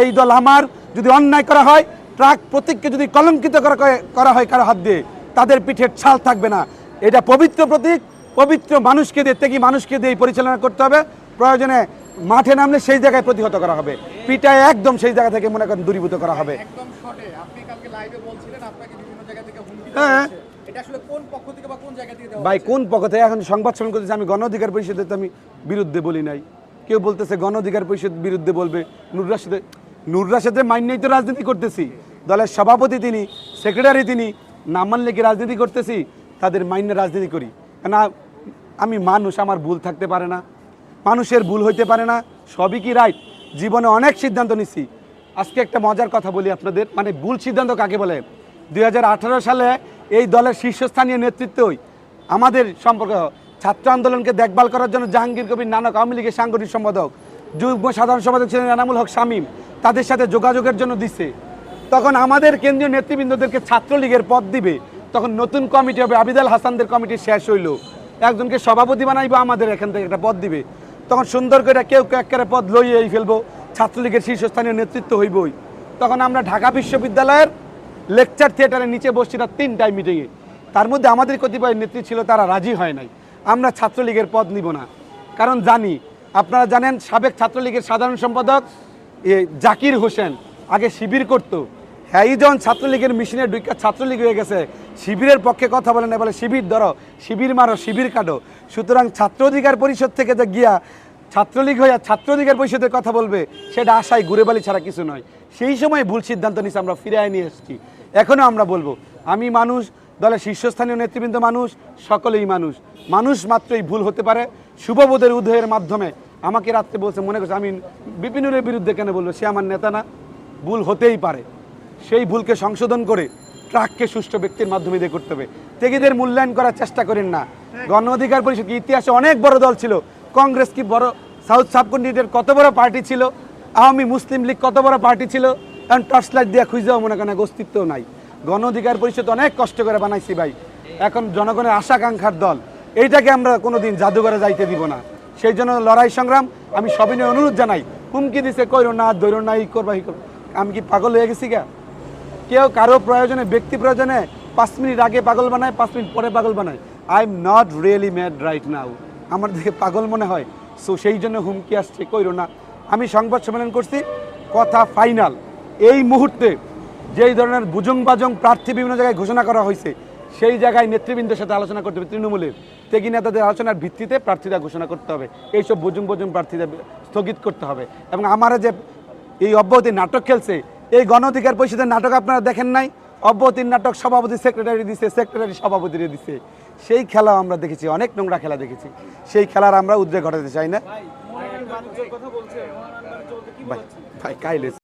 এই দল আমার যদি অন্যায় করা হয় ট্রাক প্রতীককে যদি কলঙ্কিত করা হয় কারও হাত দিয়ে তাদের পিঠের ছাল থাকবে না। এটা পবিত্র প্রতীক পবিত্র মানুষকে দিয়ে থেকে মানুষকে দিয়ে পরিচালনা করতে হবে। প্রয়োজনে মাঠে নামলে সেই জায়গায় প্রতিহত করা হবে। পিঠায় একদম সেই জায়গা থেকে মনে করেন দূরীভূত করা হবে। হ্যাঁ। ভাই কোন পক্ষ থেকে? এখন সংবাদ সম্মেলন করতেছে আমি গণ অধিকার পরিষদের তো আমি বিরুদ্ধে বলি নাই। কেউ বলতেছে গণ অধিকার পরিষদ বিরুদ্ধে বলবে নুর রাশেদের নুর রাশেদের মাইনেই তো রাজনীতি করতেছি। দলের সভাপতি তিনি, সেক্রেটারি তিনি, নাম মানলে কি রাজনীতি করতেছি? তাদের মাইনে রাজনীতি করি। না আমি মানুষ, আমার ভুল থাকতে পারে না। মানুষের ভুল হইতে পারে না। সবই কি রাইট জীবনে অনেক সিদ্ধান্ত নিছি। আজকে একটা মজার কথা বলি আপনাদের। মানে ভুল সিদ্ধান্ত কাকে বলে? দুই হাজার আঠারো সালে এই দলের শীর্ষস্থানীয় নেতৃত্বই আমাদের সম্পর্ক। ছাত্র আন্দোলনকে দেখভাল করার জন্য জাহাঙ্গীর কবির নানক আওয়ামী লীগের সাংগঠনিক সম্পাদক। যুগ্ম সাধারণ সম্পাদক ছিলেন এনামুল হক শামীম। তাদের সাথে যোগাযোগের জন্য দিছে। তখন আমাদের কেন্দ্রীয় নেতৃবৃন্দদেরকে ছাত্রলীগের পদ দিবে। তখন নতুন কমিটি হবে আবিদাল হাসানদের কমিটি শেষ হইল। একজনকে সভাপতি বানাইবো, আমাদের এখান থেকে একটা পদ দিবে। তখন সুন্দর করে কেউ একেবারে পদ লইয়েই ফেলব, ছাত্রলীগের শীর্ষস্থানীয় নেতৃত্ব হইবই। তখন আমরা ঢাকা বিশ্ববিদ্যালয়ের লেকচার থিয়েটারের নিচে বসছিলাম তিনটায় মিটিংয়ে। তার মধ্যে আমাদের কতিপয় নেত্রী ছিল, তারা রাজি হয় নাই। আমরা ছাত্রলীগের পদ নিব না। কারণ জানি আপনারা জানেন, সাবেক ছাত্রলীগের সাধারণ সম্পাদক জাকির হোসেন আগে শিবির করতো। হ্যাঁ যখন ছাত্রলীগের মিশনের দুইটা ছাত্রলীগ হয়ে গেছে, শিবিরের পক্ষে কথা বলে না, বলে, শিবির ধরো, শিবির মারো, শিবির কাটো। সুতরাং ছাত্র অধিকার পরিষদ থেকে যে গিয়া ছাত্রলীগ হইয়া ছাত্র অধিকার পরিষদের কথা বলবে, সেটা আশায় ঘুরে বালি ছাড়া কিছু নয়। সেই সময় ভুল সিদ্ধান্ত নিয়েছে আমরা ফিরে নিয়ে এসেছি। এখনও আমরা বলব, আমি মানুষ, দলের শীর্ষস্থানীয় নেতৃবৃন্দ মানুষ, সকলেই মানুষ। মানুষ মাত্রই ভুল হতে পারে। শুভবোধের উদয়ের মাধ্যমে আমাকে রাত্রে বলছে, মনে করছে আমি বিপিনুরের বিরুদ্ধে কেন বলব সে আমার নেতা না, ভুল হতেই পারে। সেই ভুলকে সংশোধন করে ট্রাককে সুষ্ঠু ব্যক্তির মাধ্যমে দিয়ে করতে হবে। তেগিদের মূল্যায়ন করার চেষ্টা করেন না। গণ অধিকার পরিষদ ইতিহাসে অনেক বড় দল ছিল? কংগ্রেস কি বড়, সাউথ সাবকন্টিনেন্টের কত বড় পার্টি ছিল? আওয়ামী মুসলিম লীগ কত বড় পার্টি ছিল? এখন টর্চ লাইট দিয়ে খুঁজেও মনে করেন অস্তিত্ব নাই। গণ অধিকার পরিষদ অনেক কষ্ট করে বানাইছি ভাই। এখন জনগণের আশাকাঙ্ক্ষার দল। এইটাকে আমরা কোনোদিন জাদুঘরে যাইতে দিব না। সেই জন্য লড়াই সংগ্রাম, আমি সবিনয় অনুরোধ জানাই। হুমকি দিছে, কইরো না ধৈর্য না ই করবা আমি কি পাগল হয়ে গেছি গা? কেউ কারও প্রয়োজনে, ব্যক্তি প্রয়োজনে পাঁচ মিনিট আগে পাগল বানায়, পাঁচ মিনিট পরে পাগল বানায়। I am not really mad right now আমার দেখে পাগল মনে হয়। সো সেই জন্য হুমকি আসছে, কইরো না। আমি সংবাদ সম্মেলন করছি, কথা ফাইনাল এই মুহূর্তে যেই ধরনের বুজং বাজং প্রার্থী বিভিন্ন জায়গায় ঘোষণা করা হয়েছে সেই জায়গায় নেতৃবৃন্দের সাথে আলোচনা করতে হবে তৃণমূলের। তেগি নেতাদের আলোচনার ভিত্তিতে প্রার্থীরা ঘোষণা করতে হবে। এইসব বুজুং বুজুং প্রার্থীদের স্থগিত করতে হবে। এবং আমারা যে এই অব্যাহতি নাটক খেলছে এই গণ অধিকার পরিষদের নাটক আপনারা দেখেন নাই? অব্যাহতির নাটক সভাপতি সেক্রেটারি দিছে সেক্রেটারি সভাপতিরে দিছে। সেই খেলা আমরা দেখেছি অনেক নোংরা খেলা দেখেছি। সেই খেলার আমরা উদ্রেক ঘটাতে চাই না। ভাই কাইলে